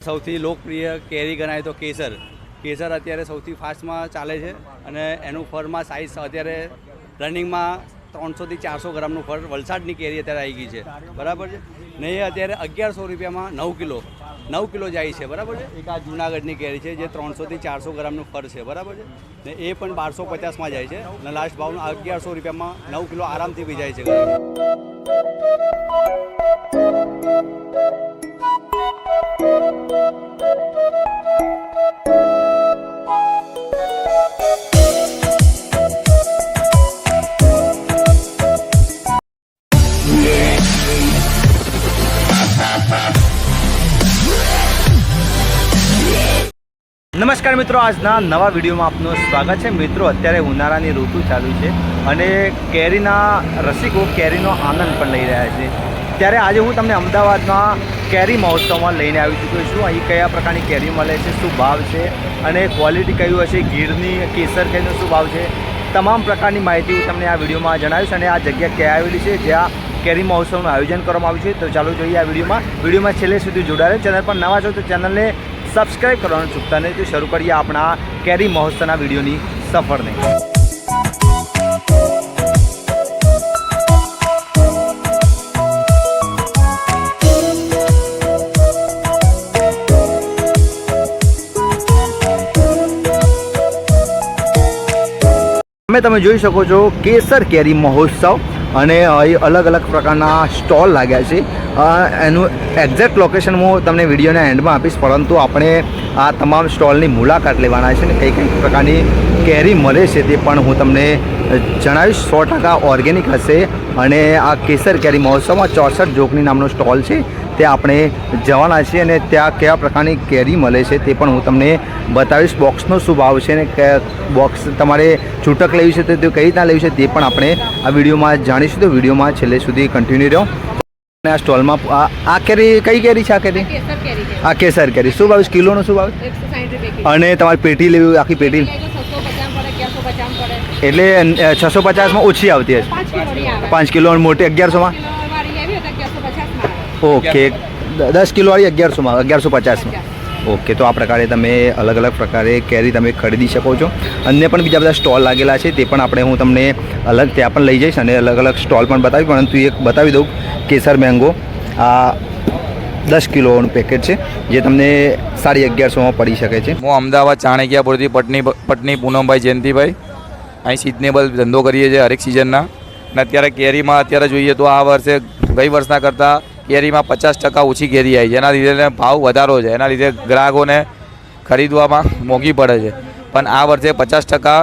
સૌથી લોકપ્રિય કેરી ગણાય તો કેસર. કેસર અત્યારે સૌથી ફાસ્ટમાં ચાલે છે અને એનું ફળમાં સાઇઝ અત્યારે રનિંગમાં ત્રણસોથી ચારસો ગ્રામનું ફળ વલસાડની કેરી અત્યારે આવી ગઈ છે. બરાબર છે? ને એ અત્યારે અગિયારસો રૂપિયામાં નવ કિલો નવ કિલો જાય છે. બરાબર છે? એક આ જૂનાગઢની કેરી છે જે ત્રણસોથી ચારસો ગ્રામનું ફળ છે. બરાબર છે? ને એ પણ બારસો પચાસમાં જાય છે અને લાસ્ટ ભાવનું અગિયારસો રૂપિયામાં નવ કિલો આરામથી જાય છે. નમસ્કાર મિત્રો, આજના નવા વિડીયોમાં આપનું સ્વાગત છે. મિત્રો, અત્યારે ઉનાળાની ઋતુ ચાલુ છે અને કેરીના, રસિકો કેરીનો આનંદ પણ લઈ રહ્યા છે. ત્યારે આજે હું તમને અમદાવાદમાં કેરી મહોત્સવમાં લઈને આવી ચૂક્યો છું. અહીં કયા પ્રકારની કેરી મળે છે, શું ભાવ છે અને ક્વોલિટી કયું હશે, ગીરની, કેસર કેરીનો શું ભાવ છે, તમામ પ્રકારની માહિતી હું તમને આ વિડીયોમાં જણાવીશ અને આ જગ્યા ક્યાં આવેલી છે, જ્યાં કેરી મહોત્સવનું આયોજન કરવામાં આવ્યું છે. તો ચાલો જોઈએ આ વિડીયોમાં. વિડીયોમાં છેલ્લે સુધી જોડાયેલ ચેનલ પર નવા છો તો ચેનલને સબસ્ક્રાઇબ કરવાનું ચૂકતા નહીં. તો શરૂ કરીએ આપણા કેરી મહોત્સવના વિડીયોની સફરને. અમે તમે જોઈ શકો છો કેસર કેરી મહોત્સવ અને અલગ અલગ પ્રકારના સ્ટોલ લાગ્યા છે. એનું એક્ઝેક્ટ લોકેશન હું તમને વિડીયોના એન્ડમાં આપીશ, પરંતુ આપણે આ તમામ સ્ટોલની મુલાકાત લેવાના છે ને કઈ કઈ પ્રકારની કેરી મળે છે તે પણ હું તમને જણાવીશ. સો ટકા ઓર્ગેનિક હશે અને આ કેસર કેરી મહોત્સવમાં ચોસઠ જોકની નામનો સ્ટોલ છે. ત્યાં આપણે જવાના છીએ અને ત્યાં કયા પ્રકારની કેરી મળે છે તે પણ હું તમને બતાવીશ. બોક્સનો શું ભાવ છે અને બોક્સ તમારે છૂટક લેવી છે તો તે કઈ રીતના લેવી છે તે પણ આપણે આ વિડીયોમાં જાણીશું. તો વિડીયોમાં છેલ્લે સુધી કન્ટિન્યુ રહો. અને આ સ્ટોલમાં આ કેરી કઈ કેરી છે આ કેરી? આ કેસર કેરી શું ભાવ કિલોનો શું ભાવ અને તમારે પેટી લેવી આખી પેટી? એટલે છસો પચાસમાં ઓછી આવતી હશે? પાંચ કિલો મોટી અગિયારસોમાં કિલો વાળી એવી હોય તો અગિયારસો પચાસમાં આવે ઓકે. દસ કિલોવાળી અગિયારસોમાં અગિયારસો પચાસમાં. ઓકે તો આ પ્રકારે તમે અલગ અલગ પ્રકારે કેરી તમે ખરીદી શકો છો. અન્ય પણ બીજા બધા સ્ટોલ લાગેલા છે તે પણ આપણે હું તમને અલગ ત્યાં પણ લઈ જઈશ અને અલગ અલગ સ્ટોલ પણ બતાવી પરંતુ એક બતાવી દઉં કેસર મેંગો. આ દસ કિલોનું પેકેટ છે જે તમને સાડી અગિયારસોમાં પડી શકે છે. હું અમદાવાદ ચાણક્યાપુરથી પટની પટની પૂનમભાઈ જયંતિભાઈ. અહીં સિઝનેબલ ધંધો કરીએ છીએ હરેક સિઝનના અને અત્યારે કેરીમાં અત્યારે જોઈએ તો આ વર્ષે ગઈ વર્ષના કરતાં કેરીમાં પચાસ ટકા ઓછી કેરી આવી છે. એના લીધે ભાવ વધારો છે. એના લીધે ગ્રાહકોને ખરીદવામાં મોંઘી પડે છે. પણ આ વર્ષે પચાસ ટકા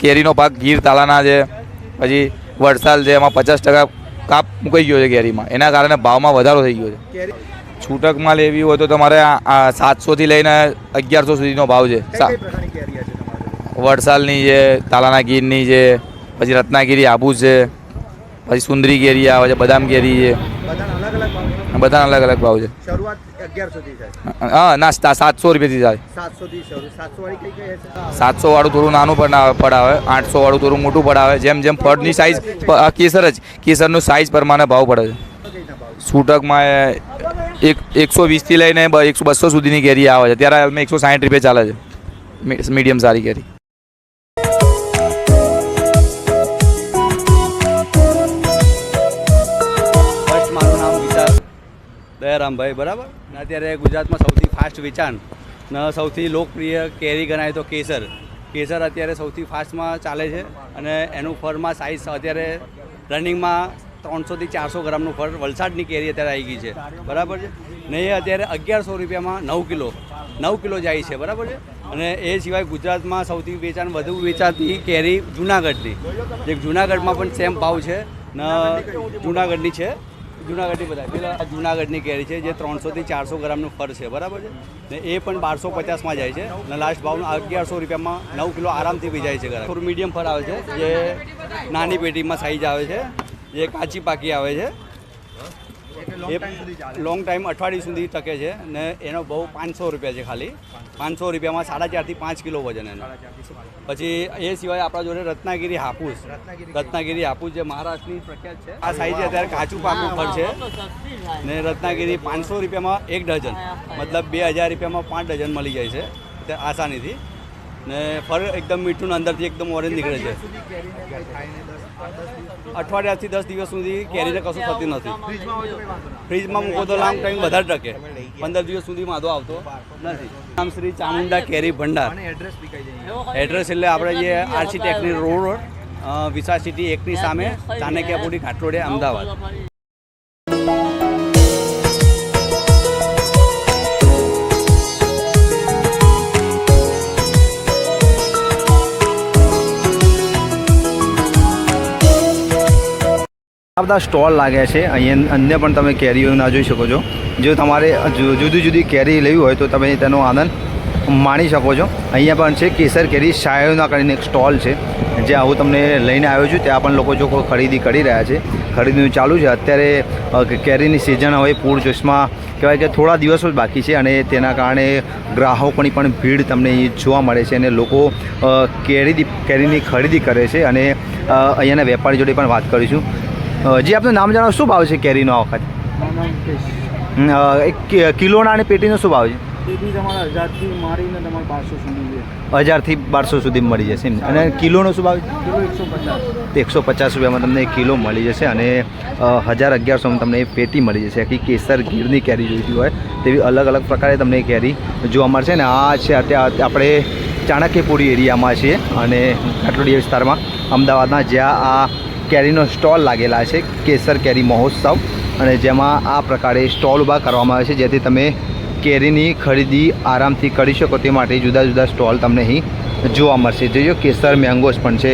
કેરીનો પાક ગીર તાલાના છે પછી વડસાલ છે એમાં પચાસ ટકા કાપ મૂકાઈ ગયો છે કેરીમાં એના કારણે ભાવમાં વધારો થઈ ગયો છે. છૂટકમાં લેવી હોય તો તમારે સાતસોથી લઈને અગિયારસો સુધીનો ભાવ છે. વડસાલની છે તાલાના ગીરની છે પછી રત્નાગીરી આબુ છે પછી સુંદરી કેરી આવે છે બદામ કેરી છે. બધાના અલગ અલગ ભાવ છે. શરૂઆત અગિયારસોથી થાય. હા ના સાતસો રૂપિયાથી થાય. સાતસોથી શરૂ. સાતસો વાળી કઈ કઈ હશે? સાતસો વાળું થોડું નાનું પણ પડાવે આઠસો વાળું થોડું મોટું પડાવે. જેમ જેમ ફળની સાઇઝ કેસર જ કેસરનું સાઇઝ પ્રમાણે ભાવ પડે છે. છૂટકમાં એક એકસો વીસથી લઈને એકસો બસો સુધીની કેરી આવે છે. ત્યારે અમે એકસો સાઠ રૂપિયા ચાલે છે. મીડિયમ સારી કેરી. દયારામભાઈ, બરાબર? ને અત્યારે ગુજરાતમાં સૌથી ફાસ્ટ વેચાણ, ને સૌથી લોકપ્રિય કેરી ગણાય તો કેસર. કેસર અત્યારે સૌથી ફાસ્ટમાં ચાલે છે અને એનું ફળમાં સાઇઝ અત્યારે રનિંગમાં ત્રણસોથી ચારસો ગ્રામનું ફળ, વલસાડની કેરી અત્યારે આવી ગઈ છે. બરાબર છે? ને એ અત્યારે અગિયારસો રૂપિયામાં નવ કિલો નવ કિલો જાય છે, બરાબર છે? અને એ સિવાય ગુજરાતમાં સૌથી વેચાણ વધુ વેચાતી કેરી જુનાગઢની. જે જુનાગઢમાં પણ સેમ ભાવ છે, ને જુનાગઢની છે. જુનાગઢની બધા પેલા જુનાગઢની કેરી છે, જે ત્રણસોથી ચારસો ગ્રામનું ફર છે, બરાબર છે? ને એ પણ બારસો પચાસમાં જાય છે અને લાસ્ટ ભાવનું અગિયારસો રૂપિયામાં નવ કિલો આરામથી બી જાય છે ઘરે. થોડું મીડિયમ ફર આવે છે, જે નાની પેટીમાં સાઈઝ આવે છે, જે કાચી પાકી આવે છે એ time સુધી ચાલે. લોંગ ટાઈમ અઠવાડિયું સુધી ટકે છે ને એનો બહુ પાંચસો રૂપિયા છે ખાલી. પાંચસો રૂપિયામાં સાડા ચારથી પાંચ કિલો વજન એનો. પછી એ સિવાય આપણા જોડે રત્નાગીરી હાપુસ. રત્નાગીરી હાપુસ જે મહારાષ્ટ્રની પ્રખ્યાત છે. આ સાઈઝ અત્યારે કાચું પાકું ફળ છે ને રત્નાગીરી પાંચસો રૂપિયામાં એક ડઝન. મતલબ બે હજાર રૂપિયામાં પાંચ ડઝન મળી જાય છે. તે આસાનીથી. ને ફર એકદમ મીઠું અંદરથી એકદમ ઓરેન્જ નીકળે છે. અઠવાડિયાથી દસ દિવસ સુધી કેરીને કશું થતી નથી. ફ્રીજમાં મૂકો તો લાંબ ટાઈમ વધારે ટકે. પંદર દિવસ સુધી વાંધો આવતો નથી. નામ શ્રી ચામુંડા કેરી ભંડાર. એડ્રેસ એટલે આપણે જે આરસી ટેકની રોડ વિશાળ સિટી એકની સામે ચાણક્યપુરી ઘાટલોડિયા અમદાવાદ. આ બધા સ્ટોલ લાગ્યા છે. અહીંયા અન્ય પણ તમે કેરીઓના જોઈ શકો છો. જો તમારે જુદી જુદી કેરી લેવી હોય તો તમે તેનો આનંદ માણી શકો છો. અહીંયા પણ છે કેસર કેરી, શાયોના કરીને એક સ્ટોલ છે. જ્યાં હું તમને લઈને આવ્યો છું. ત્યાં પણ લોકો જો ખરીદી કરી રહ્યા છે. ખરીદીનું ચાલુ છે. અત્યારે કેરીની સિઝન હવે પૂરજોશમાં કહેવાય કે થોડા દિવસો જ બાકી છે અને તેના કારણે ગ્રાહકોની પણ ભીડ તમને જોવા મળે છે અને લોકો કેરી કેરીની ખરીદી કરે છે અને અહીંયાના વેપારી જોડે પણ વાત કરીશું. જી આપનું નામ જણાવો શું ભાવ છે કેરીનો આ વખત? એક કિલોના અને પેટીનો શું ભાવ છે? હજારથી બારસો સુધી મળી. જશે એમ. અને કિલોનો શું ભાવ? છે એકસો પચાસ. રૂપિયામાં તમને એક કિલો મળી જશે અને હજાર અગિયારસોમાં તમને પેટી મળી જશે. આખી કેસર ગીરની કેરી જોઈતી હોય તેવી અલગ અલગ પ્રકારે તમને કેરી જોવા મળશે. ને આ છે અત્યારે આપણે ચાણક્યપુરી એરિયામાં છીએ અને કાટલોડિયા વિસ્તારમાં અમદાવાદના જ્યાં આ કેરીનો સ્ટોલ લાગેલા છે, કેસર કેરી મહોત્સવ. અને જેમાં આ પ્રકારે સ્ટોલ ઊભા કરવામાં આવે છે, જેથી તમે કેરીની ખરીદી આરામથી કરી શકો તે માટે જુદા જુદા સ્ટોલ તમને અહીં જોવા મળશે. જોજો કેસર મેંગોસ પણ છે.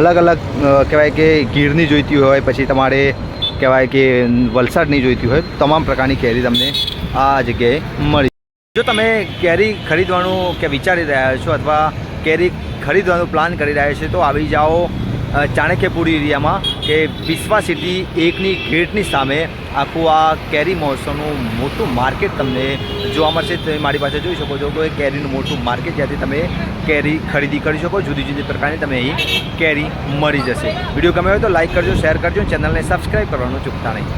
અલગ અલગ કહેવાય કે ગીરની જોઈતી હોય, પછી તમારે કહેવાય કે વલસાડની જોઈતી હોય, તમામ પ્રકારની કેરી તમને આ જગ્યાએ મળી જો તમે કેરી ખરીદવાનું કે વિચારી રહ્યા છો અથવા કેરી ખરીદવાનું પ્લાન કરી રહ્યા છો, તો આવી જાઓ ચાણક્યપુરી એરિયામાં કે વિશ્વા સિટી એકની ગેટની સામે આખું આ કેરી મહોત્સવનું મોટું માર્કેટ તમને જોવા મળશે. તમે મારી પાસે જોઈ શકો છો કે કેરીનું મોટું માર્કેટ જ્યાંથી તમે કેરી ખરીદી કરી શકો, જુદી જુદી પ્રકારની તમે અહીં કેરી મળી જશે. વીડિયો ગમે હોય તો લાઇક કરજો, શેર કરજો, ચેનલને સબસ્ક્રાઈબ કરવાનું ચૂકતા નહીં.